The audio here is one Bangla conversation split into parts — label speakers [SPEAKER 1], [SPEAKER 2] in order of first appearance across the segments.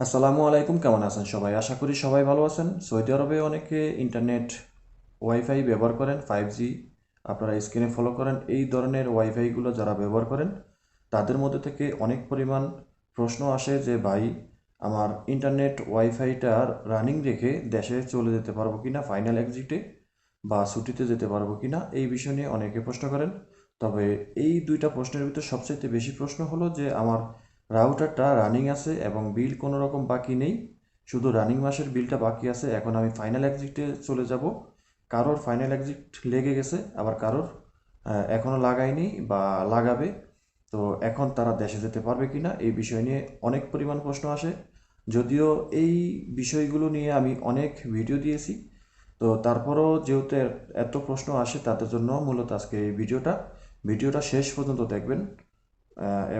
[SPEAKER 1] আসসালামু আলাইকুম, কেমন আছেন সবাই? আশা করি সবাই ভালো আছেন। সৌদি আরবে অনেকে ইন্টারনেট ওয়াইফাই ব্যবহার করেন ফাইভ জি আপনারা স্ক্রিনে ফলো করেন। এই ধরনের ওয়াইফাইগুলো যারা ব্যবহার করেন, তাদের মধ্যে থেকে অনেক পরিমাণ প্রশ্ন আসে যে, ভাই, আমার ইন্টারনেট ওয়াইফাইটা রানিং রেখে দেশে চলে যেতে পারব কি না ফাইনাল এক্সিটে বা ছুটিতে যেতে পারব কি না এই বিষয় নিয়ে অনেকে প্রশ্ন করেন। তবে এই দুইটা প্রশ্নের ভিতর সবচেয়ে বেশি প্রশ্ন হলো যে, আমার রাউটারটা রানিং আছে এবং বিল কোনো রকম বাকি নেই। শুধু রানিং মাসের বিলটা বাকি আছে। এখন আমি ফাইনাল এক্সিটে চলে যাব। কারোর ফাইনাল এক্সিট লেগে গেছে, আবার কারোর এখনও লাগায়নি বা লাগাবে। তো এখন তারা দেশে যেতে পারবে কি না এই বিষয় নিয়ে অনেক পরিমাণ প্রশ্ন আসে। যদিও এই বিষয়গুলো নিয়ে আমি অনেক ভিডিও দিয়েছি। তো তারপরও যেহেতু এত প্রশ্ন আসে, তাদের জন্য মূলত আজকে এই ভিডিওটা ভিডিওটা শেষ পর্যন্ত দেখবেন।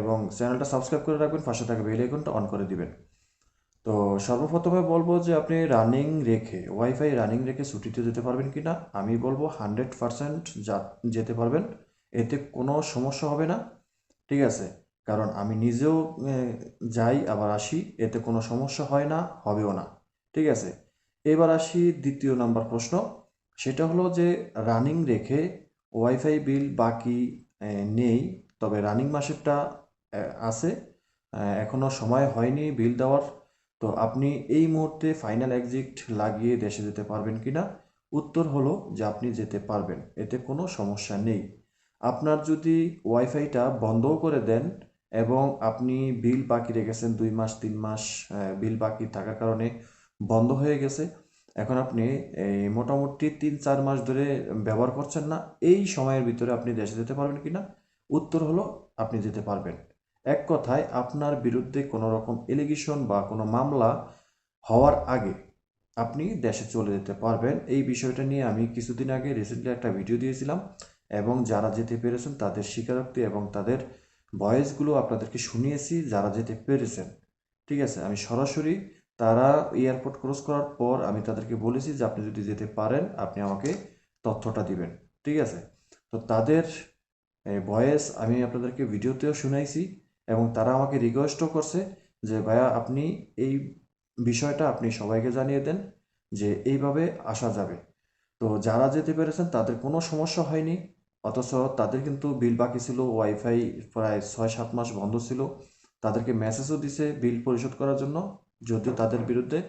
[SPEAKER 1] এবং চ্যানেলটা সাবস্ক্রাইব করে রাখবেন, পাশে থাকা বেল আইকনটা অন করে দিবেন। তো সর্বপ্রথমে বলব যে আপনি রানিং রেখে ওয়াইফাই রানিং রেখে ছুটিতে যেতে পারবেন কি না আমি বলব হান্ড্রেড পারসেন্ট যেতে পারবেন। এতে কোনো সমস্যা হবে না, ঠিক আছে? কারণ আমি নিজেও যাই, আবার আসি, এতে কোনো সমস্যা হয় না, হবেও না, ঠিক আছে? এবার আসি দ্বিতীয় নাম্বার প্রশ্ন, সেটা হলো যে রানিং রেখে ওয়াইফাই বিল বাকি নেই তবে রানিং মাসেরটা আছে। এখনও সময় হয়নি বিল দেওয়ার। তো আপনি এই মুহূর্তে ফাইনাল এক্সিট লাগিয়ে দেশে যেতে পারবেন কি না উত্তর হলো যে আপনি যেতে পারবেন, এতে কোনো সমস্যা নেই। আপনার যদি ওয়াইফাইটা বন্ধও করে দেন এবং আপনি বিল বাকি রেখেছেন দুই মাস, তিন মাস বিল বাকি থাকার কারণে বন্ধ হয়ে গেছে, এখন আপনি এই মোটামুটি তিন চার মাস ধরে ব্যবহার করছেন না, এই সময়ের ভিতরে আপনি দেশে যেতে পারবেন কি না উত্তর হলো, আপনি যেতে পারবেন। এক কথায়, আপনার বিরুদ্ধে কোনো রকম এলিগেশন বা কোনো মামলা হওয়ার আগে আপনি দেশে চলে যেতে পারবেন। এই বিষয়টা নিয়ে আমি কিছুদিন আগে রিসেন্টলি একটা ভিডিও দিয়েছিলাম এবং যারা যেতে পেরেছেন তাদের স্বীকারোক্তি এবং তাদের ভয়েসগুলো আপনাদেরকে শুনিয়েছি, যারা যেতে পেরেছেন। ঠিক আছে, আমি সরাসরি তারা এয়ারপোর্ট ক্রস করার পর আমি তাদেরকে বলেছি যে, আপনি যদি যেতে পারেন, আপনি আমাকে তথ্যটা দিবেন। ঠিক আছে, তো তাদের ভয়েস আমি আপনাদেরকে ভিডিওতেও শুনাইছি এবং তারা আমাকে রিকোয়েস্টও করছে যে, ভাইয়া, আপনি এই বিষয়টা আপনি সবাইকে জানিয়ে দেন যে, এইভাবে আসা যাবে। তো যারা যেতে পেরেছেন, তাদের কোনো সমস্যা হয়নি, অথচ তাদের কিন্তু বিল বাকি ছিল ওয়াইফাই প্রায় ছয় সাত মাস বন্ধ ছিল। তাদেরকে মেসেজও দিছে বিল পরিশোধ করার জন্য, যদিও তাদের বিরুদ্ধে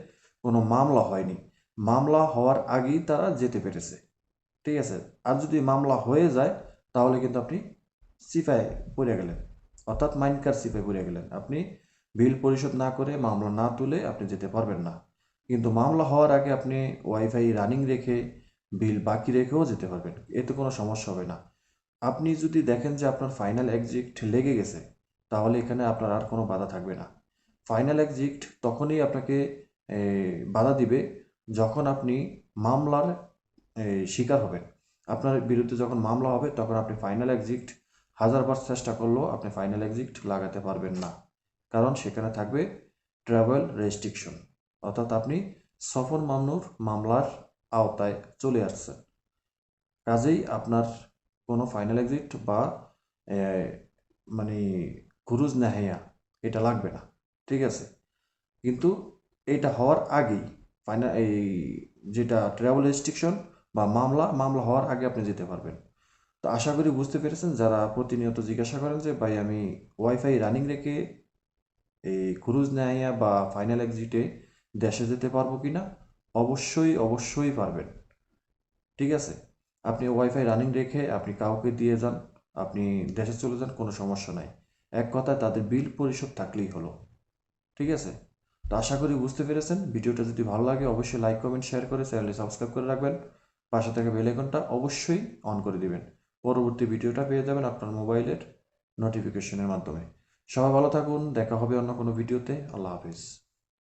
[SPEAKER 1] কোনো মামলা হয়নি। মামলা হওয়ার আগেই তারা যেতে পেরেছে। ঠিক আছে? আর যদি মামলা হয়ে যায় তাহলে কিন্তু আপনি সিফায় পড়ে গেলেন। অর্থাৎ মাইনকার সিফায় পড়ে গেলেন। আপনি বিল পরিশোধ না করে মামলা না তুলে আপনি যেতে পারবেন না। কিন্তু মামলা হওয়ার আগে আপনি ওয়াইফাই রানিং রেখে বিল বাকি রেখেও যেতে পারবেন। এতে কোনো সমস্যা হবে না। আপনি যদি দেখেন যে আপনার ফাইনাল এক্সিট লেগে গেছে, তাহলে এখানে আপনার আর কোনো বাধা থাকবে না। ফাইনাল এক্সিট তখনই আপনাকে বাধা দিবে যখন আপনি মামলার শিকার হবেন। আপনার বিরুদ্ধে যখন মামলা হবে, তখন আপনি ফাইনাল এক্সিট হাজারবার চেষ্টা করলেও আপনি ফাইনাল এক্সিট লাগাতে পারবেন না। কারণ সেখানে থাকবে ট্রাভেল রেস্ট্রিকশন অর্থাৎ আপনি সফর মামনুর মামলার আওতায় চলে আসছেন। কাজেই আপনার কোনো ফাইনাল এক্সিট বা মানে খুরুজ নেহাইয়া এটা লাগবে না। ঠিক আছে? কিন্তু এটা হওয়ার আগেই ফাইনাল এই যেটা ট্রাভেল রেস্ট্রিকশন বা মামলা মামলা হওয়ার আগে আপনি যেতে পারবেন। তো আশা করি বুঝতে পেরেছেন, যারা প্রতিনিয়ত জিজ্ঞাসা করেন যে, ভাই, আমি ওয়াইফাই রানিং রেখে এই ক্রুজ নেয়া বা ফাইনাল এক্সিটে দেশে যেতে পারব কি না অবশ্যই অবশ্যই পারবেন। ঠিক আছে? আপনি ওয়াইফাই রানিং রেখে আপনি কাউকে দিয়ে যান, আপনি দেশে চলে যান, কোনো সমস্যা নাই। এক কথায় তাদের বিল পরিশোধ থাকলেই হলো। ঠিক আছে? তো আশা করি বুঝতে পেরেছেন। ভিডিওটা যদি ভালো লাগে, অবশ্যই লাইক কমেন্ট শেয়ার করে চ্যানেলটি সাবস্ক্রাইব করে রাখবেন। পাশে থাকা বেল আইকনটা অবশ্যই অন করে দিবেন। পরবর্তী ভিডিওটা পেয়ে যাবেন আপনার মোবাইলের নোটিফিকেশনের মাধ্যমে। সবাই ভালো থাকুন, দেখা হবে অন্য কোনো ভিডিওতে আল্লাহ হাফিজ।